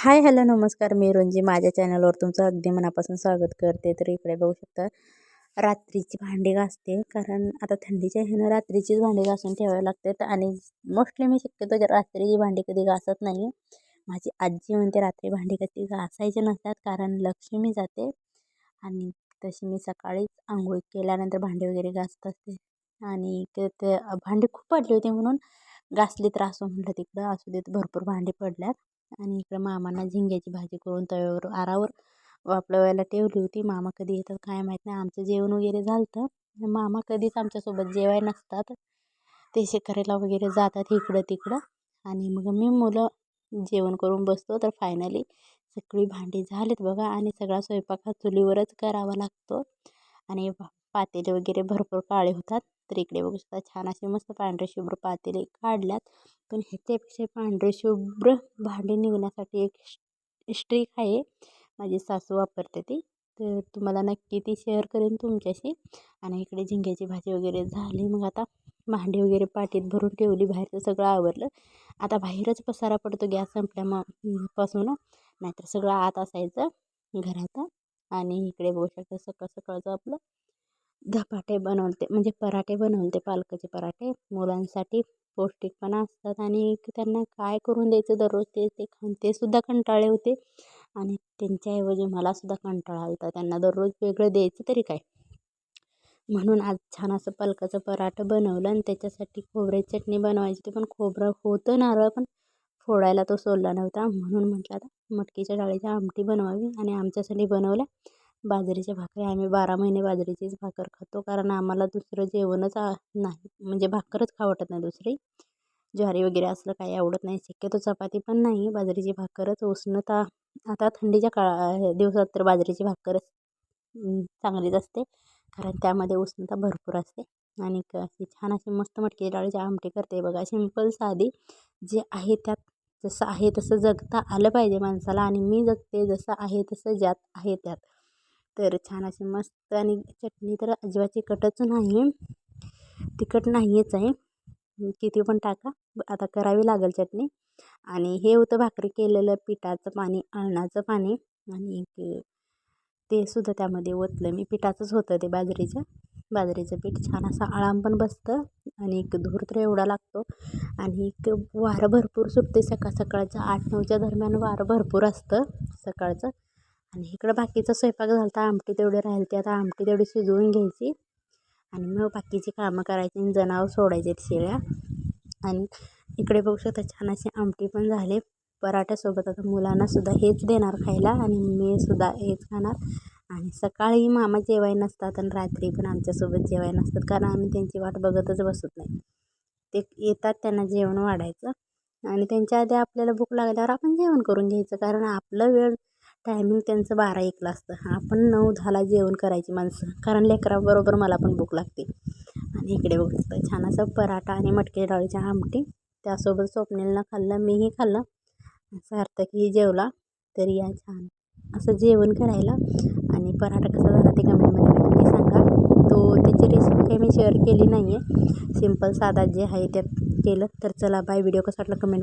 Hi hello नमस्कार. मी रंजी माझ्या चॅनलवर तुमचं अगदी मनापासून स्वागत करते. तर इकडे बघू शकता रात्रीची भांडी घासते. कारण आता थंडीच्या ह्यानं रात्रीचीच भांडी घासून ठेवावी लागतात आणि मोस्टली मी शक्यतो रात्रीची भांडी कधी घासत नाही माझी आजी म्हणते रात्री भांडी कधी घासायचे नसतात कारण लक्ष्मी जाते. आणि तशी मी सकाळीच आंघोळ केल्यानंतर भांडी वगैरे घासत असते. आणि ते भांडी खूप पडली होती म्हणून घासली त्रास म्हटलं तिकडं. असू देत भरपूर भांडी पडल्यात. आणि इकडं मामांना झिंग्याची भाजी करून तव्यावर आरावर वापरवायला ठेवली होती. मामा कधी येतात काय माहीत नाही. आमचं जेवण वगैरे झालं तर मामा कधीच आमच्यासोबत जेवाय नसतात. ते शेकारीला वगैरे जातात इकडं तिकडं. आणि मग मी मुलं जेवण करून बसतो. तर फायनली सगळी भांडी झालीत बघा. आणि सगळा स्वयंपाक हा चुलीवरच करावा लागतो. आणि पातेले वगैरे भरपूर काळे होतात. तर इकडे बघू शकता छान असे मस्त पांढरे शुभ्र पातेले काढल्यात. पण ह्याच्यापेक्षा पांढरे शुभ्र भांडी निघण्यासाठी एक स्ट्रिक आहे. माझी सासू वापरते ती. तर तुम्हाला नक्की ती शेअर करेन तुमच्याशी. आणि इकडे झिंग्याची भाजी वगैरे झाली. मग आता भांडी वगैरे पाटीत भरून ठेवली. बाहेरचं सगळं आवरलं. आता बाहेरच पसारा पडतो. गॅस संपल्या मग पासून नाहीतर सगळं आत असायचं घरात. आणि इकडे बघू शकता सकाळ सकाळचं आपलं धपाटे बनवते म्हणजे पराठे बनवते पालकाचे पराठे. मुलांसाठी पौष्टिकपणा असतात आणि त्यांना काय करून द्यायचं दररोज ते ते खाऊन ते सुद्धा कंटाळे होते. आणि त्यांच्याऐवजी मलासुद्धा कंटाळा होता त्यांना दररोज वेगळं द्यायचं तरी काय? म्हणून आज छान असं पालकाचं पराठं बनवलं आणि त्याच्यासाठी खोबऱ्याची चटणी बनवायची. ते पण खोबरं होतं नारळ पण फोडायला तो सोडला नव्हता. म्हणून म्हटलं आता मटकीच्या डाळीची आमटी बनवावी आणि आमच्यासाठी बनवल्या. बाजरीच्या भाकरी. आम्ही बारा महिने बाजरीचीच भाकर खातो. कारण आम्हाला दुसरं जेवणच नाही. म्हणजे भाकरच खा वाटत नाही दुसरी. ज्वारी वगैरे असलं काही आवडत नाही. शक्यतो चपाती पण नाही. बाजरीची भाकरच उष्णता आता थंडीच्या काळा दिवसात तर बाजरीची भाकरच चांगलीच असते. कारण त्यामध्ये उष्णता भरपूर असते. आणि अशी छान अशी मस्त मटकी डाळीची आमटी करते. बघा सिंपल साधी जे आहे त्यात जसं आहे तसं जगता आलं पाहिजे माणसाला. आणि मी जगते जसं आहे तसं ज्यात आहे त्यात. तर छान अशी मस्त आणि चटणी तर अजिबात तिखटच नाही तिखट नाहीच आहे. किती पण टाका. आता करावी लागेल चटणी. आणि हे होतं भाकरी केलेलं पिठाचं पाणी अळणाचं पाणी. आणि ते सुद्धा त्यामध्ये ओतलं. मी पिठाचंच होतं ते बाजरीचं. बाजरीचं पीठ छान असं आळाम पण बसतं. आणि एक धूर तर एवढा लागतो. आणि एक वारं भरपूर सुटते सकाळ सकाळचं आठ नऊच्या दरम्यान वारं भरपूर असतं सकाळचं. आणि इकडं बाकीचा स्वयंपाक झाला तर आमटी तेवढी राहील ती आता आमटी तेवढी शिजवून घ्यायची. आणि मग बाकीची कामं करायची आणि जनावर सोडायचे शेळ्या. आणि इकडे बघू शकता छान अशी आमटी पण झाले. पराठ्यासोबत आता मुलांनासुद्धा हेच देणार खायला आणि मी सुद्धा हेच खाणार. आणि सकाळी मामा जेवाय नसतात आणि रात्री पण आमच्यासोबत जेवाय नसतात कारण आम्ही त्यांची वाट बघतच बसत नाही. ते येतात त्यांना जेवण वाढायचं. आणि त्यांच्या आधी आपल्याला भूक लागल्यावर आपण जेवण करून घ्यायचं कारण आपलं वेळ टायमिंग त्यांचं बारा एकला असतं. आपण नऊ दहाला जेवण करायची माणसं. कारण लेकराबरोबर मला पण भूक लागते. आणि इकडे बघू छान असं पराठा आणि मटकी डाळीच्या आमटी. त्यासोबत स्वप्नेलनं खाल्लं मीही खाल्लं. असं की जेवला तरी या छान. असं जेवण करायला. आणि पराठा कसा झाला ते कमेंटमध्ये नक्की सांगा. तो त्याची रेसिपी काही मी शेअर केली नाही आहे सिंपल साधा जे आहे त्यात केलं. तर चला बाय व्हिडिओ कसा वाटला कमेंट